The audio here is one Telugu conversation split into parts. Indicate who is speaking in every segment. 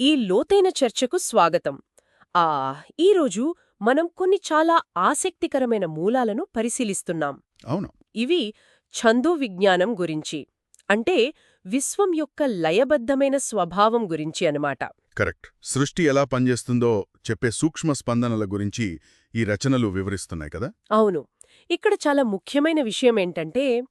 Speaker 1: ఈ లోతైన చర్చకు స్వాగతం. ఆ ఈరోజు మనం కొన్ని చాలా ఆసక్తికరమైన మూలాలను పరిశీలిస్తున్నాం.
Speaker 2: అవును.
Speaker 1: ఇవి ఛందో విజ్ఞానం గురించి అంటే విశ్వం యొక్క లయబద్ధమైన స్వభావం గురించి అన్నమాట.
Speaker 2: కరెక్ట్. సృష్టి ఎలా పనిచేస్తుందో చెప్పే సూక్ష్మ స్పందనల గురించి ఈ రచనలు వివరిస్తున్నాయి కదా?
Speaker 1: అవును. ఇక్కడ చాలా ముఖ్యమైన విషయం ఏంటంటే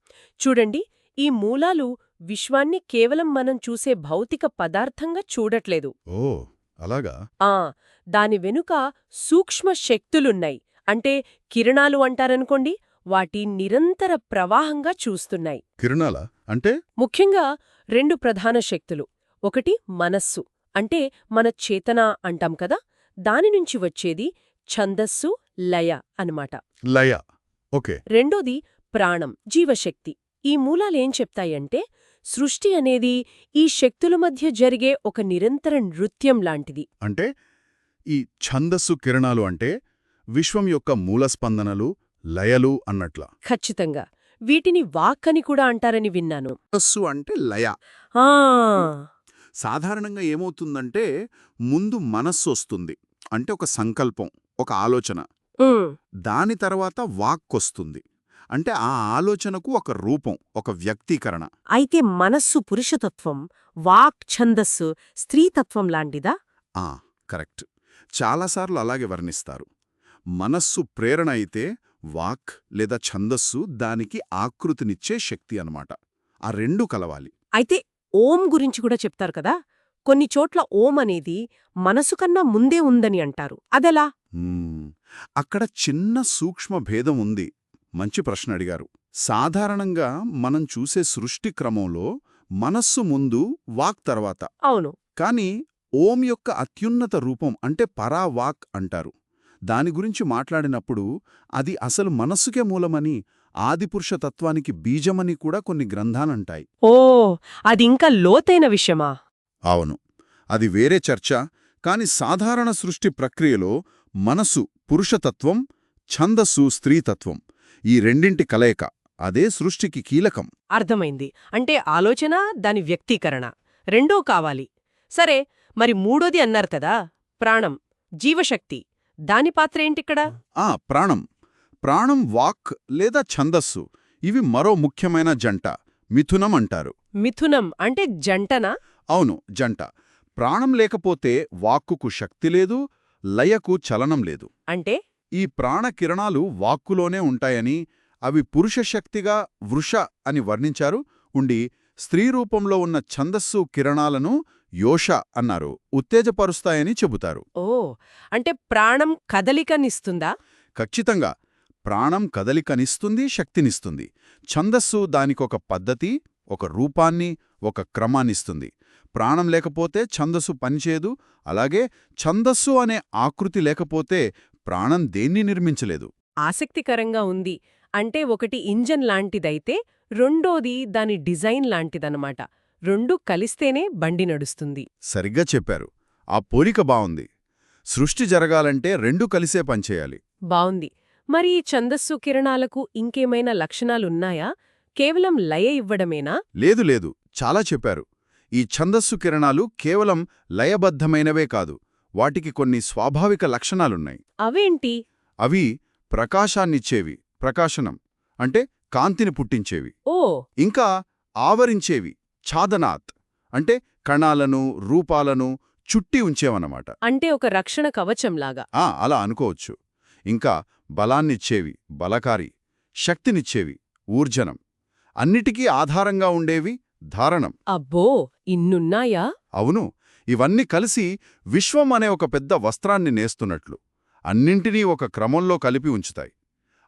Speaker 1: చూడండి ఈ మూలాలు విశ్వాన్ని కేవలం మనం చూసే భౌతిక పదార్థంగా చూడట్లేదు.
Speaker 2: ఓ అలాగా?
Speaker 1: ఆ దాని వెనుక సూక్ష్మ శక్తులున్నాయి. అంటే కిరణాలు అంటారనుకోండి వాటి నిరంతర ప్రవాహంగా చూస్తున్నాయి.
Speaker 2: కిరణాల? అంటే?
Speaker 1: ముఖ్యంగా రెండు ప్రధాన శక్తులు. ఒకటి మనస్సు. అంటే మన చేతన అంటాం కదా దాని నుంచి వచ్చేది ఛందస్సు లయ అన్నమాట.
Speaker 2: లయ. ఓకే.
Speaker 1: రెండోది ప్రాణం జీవశక్తి. ఈ మూలాలేం చెప్తాయంటే సృష్టి అనేది ఈ శక్తుల మధ్య జరిగే ఒక నిరంతర నృత్యం లాంటిది.
Speaker 2: అంటే ఈ ఛందస్సు కిరణాలు అంటే విశ్వం యొక్క మూల స్పందనలు లయలు అన్నట్ల.
Speaker 1: ఖచ్చితంగా. వీటిని వాక్ అని కూడా అంటారని విన్నాను.
Speaker 3: అంటే లయ. సాధారణంగా ఏమవుతుందంటే ముందు మనస్సు వస్తుంది. అంటే ఒక సంకల్పం ఒక ఆలోచన. దాని తర్వాత వాక్కొస్తుంది అంటే ఆ ఆలోచనకు ఒక రూపం ఒక వ్యక్తీకరణ.
Speaker 1: అయితే మనస్సు పురుషతత్వం వాక్ ఛందస్సు స్త్రీతత్వం లాంటిదా?
Speaker 3: ఆ కరెక్ట్. చాలాసార్లు అలాగే వర్ణిస్తారు. మనస్సు ప్రేరణ అయితే వాక్ లేదా ఛందస్సు దానికి ఆకృతినిచ్చే శక్తి అన్నమాట. ఆ రెండు కలవాలి.
Speaker 1: అయితే ఓం గురించి కూడా చెప్తారు కదా? కొన్ని చోట్ల ఓం అనేది మనసు కన్నా ముందే ఉందని అంటారు. అదెలా.
Speaker 3: అక్కడ చిన్న సూక్ష్మ భేదం ఉంది. మంచి ప్రశ్న అడిగారు. సాధారణంగా మనం చూసే సృష్టి క్రమంలో మనస్సు ముందు వాక్ తర్వాత.
Speaker 1: అవును.
Speaker 3: కాని ఓం యొక్క అత్యున్నత రూపం అంటే పరావాక్ అంటారు. దాని గురించి మాట్లాడినప్పుడు అది అసలు మనస్సుకే మూలమని ఆదిపురుష తత్వానికి బీజమని కూడా కొన్ని గ్రంథాలంటాయి.
Speaker 1: ఓ అది ఇంకా లోతైన విషయమా?
Speaker 3: అవును. అది వేరే చర్చ కాని సాధారణ సృష్టి ప్రక్రియలో మనసు పురుషతత్వం ఛందస్సు స్త్రీతత్వం. ఈ రెండింటి కలయిక అదే సృష్టికి కీలకం.
Speaker 1: అర్థమైంది. అంటే ఆలోచన దాని వ్యక్తీకరణ. రెండో కావాలి. సరే మరి మూడోది అన్నారు కదా ప్రాణం జీవశక్తి. దాని పాత్ర ఏంటిక్కడ?
Speaker 3: ఆ ప్రాణం. ప్రాణం వాక్ లేదా ఛందస్సు. ఇవి మరో ముఖ్యమైన జంట మిథునం అంటారు.
Speaker 1: మిథునం అంటే జంటనా?
Speaker 3: అవును జంట. ప్రాణం లేకపోతే వాక్కుకు శక్తి లేదు లయకు చలనం లేదు.
Speaker 1: అంటే?
Speaker 3: ఈ ప్రాణ కిరణాలు వాక్కులోనే ఉంటాయని అవి పురుష శక్తిగా వృష అని వర్ణించారు. ఉండి స్త్రీ రూపంలో ఉన్న ఛందస్సు కిరణాలను యోష అన్నారు. ఉత్తేజపరుస్తాయని చెబుతారు.
Speaker 1: ఓ అంటే ప్రాణం కదలికనిస్తుందా?
Speaker 3: ఖచ్చితంగా. ప్రాణం కదలికనిస్తుంది శక్తినిస్తుంది. ఛందస్సు దానికొక పద్ధతి ఒక రూపాన్ని ఒక క్రమాన్నిస్తుంది. ప్రాణం లేకపోతే ఛందస్సు పనిచేయదు. అలాగే ఛందస్సు అనే ఆకృతి లేకపోతే ప్రాణం దేన్ని నిర్మించలేదు?
Speaker 1: ఆసక్తికరంగా ఉంది. అంటే ఒకటి ఇంజన్ లాంటిదైతే రెండోది దాని డిజైన్ లాంటిదన్నమాట. రెండు కలిస్తేనే బండి నడుస్తుంది.
Speaker 3: సరిగ్గా చెప్పారు. ఆ పోలిక బావుంది. సృష్టి జరగాలంటే రెండు కలిసే పనిచేయాలి
Speaker 1: బావుంది. మరి ఈ ఛందస్సు కిరణాలకు ఇంకేమైనా లక్షణాలున్నాయా? కేవలం లయ ఇవ్వడమేనా?
Speaker 3: లేదు లేదు. చాలా చెప్పారు. ఈ ఛందస్సు కిరణాలు కేవలం లయబద్ధమైనవే కాదు. వాటికి కొన్ని స్వాభావిక లక్షణాలున్నాయి.
Speaker 1: అవేంటి?
Speaker 3: అవి ప్రకాశాన్నిచ్చేవి ప్రకాశనం అంటే కాంతిని పుట్టించేవి.
Speaker 1: ఓ!
Speaker 3: ఇంకా ఆవరించేవి ఛాదనాత్ అంటే కణాలను రూపాలను చుట్టి ఉంచేవన్నమాట.
Speaker 1: అంటే ఒక రక్షణ కవచంలాగా.
Speaker 3: ఆ అలా అనుకోవచ్చు. ఇంకా బలాన్నిచ్చేవి బలకారి శక్తినిచ్చేవి ఊర్జనం అన్నిటికీ ఆధారంగా ఉండేవి ధారణం.
Speaker 1: అబ్బో! ఇన్నున్నాయా?
Speaker 3: అవును. ఇవన్నీ కలిసి విశ్వం అనే ఒక పెద్ద వస్త్రాన్ని నేస్తున్నట్లు. అన్నింటినీ ఒక క్రమంలో కలిపి ఉంచుతాయి.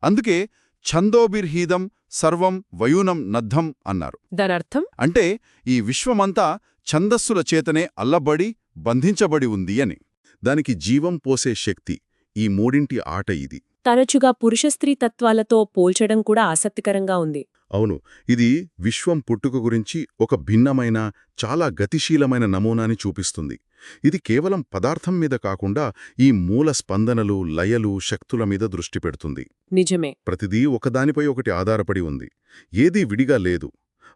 Speaker 3: అందుకే ఛందోబిర్హీదం సర్వం వయూనం నద్ధం అన్నారు.
Speaker 1: దానర్థం?
Speaker 3: అంటే ఈ విశ్వమంతా ఛందస్సుల చేతనే అల్లబడి బంధించబడి ఉంది అని. దానికి జీవం పోసే శక్తి ఈ మూడింటి ఆట ఇది.
Speaker 1: తరచుగా పురుష స్త్రీ తత్వాలతో పోల్చడం కూడా ఆసక్తికరంగా ఉంది.
Speaker 2: అవును ఇది విశ్వం పుట్టుక గురించి ఒక భిన్నమైన చాలా గతిశీలమైన నమూనాని చూపిస్తుంది. ఇది కేవలం పదార్థం మీద కాకుండా ఈ మూల స్పందనలు లయలు శక్తుల మీద దృష్టి పెడుతుంది.
Speaker 1: నిజమే.
Speaker 2: ప్రతిదీ ఒకదానిపై ఒకటి ఆధారపడి ఉంది. ఏదీ విడిగా లేదు.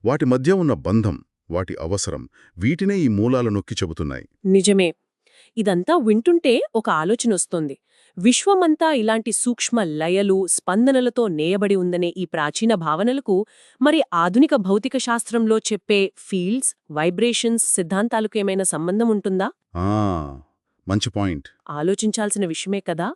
Speaker 2: వాటి మధ్య ఉన్న బంధం వాటి అవసరం వీటినే ఈ మూలాలు నొక్కి చెబుతున్నాయి.
Speaker 1: నిజమే. ఇదంతా వింటుంటే ఒక ఆలోచనొస్తోంది. విశ్వమంతా ఇలాంటి సూక్ష్మ లయలు స్పందనలతో నేయబడి ఉందనే ఈ ప్రాచీన భావనలకు మరి ఆధునిక భౌతిక శాస్త్రంలో చెప్పే ఫీల్డ్స్ వైబ్రేషన్స్ సిద్ధాంతాలకు ఏమైనా సంబంధం ఉంటుందా?
Speaker 2: మంచి పాయింట్.
Speaker 1: ఆలోచించాల్సిన విషయమే కదా?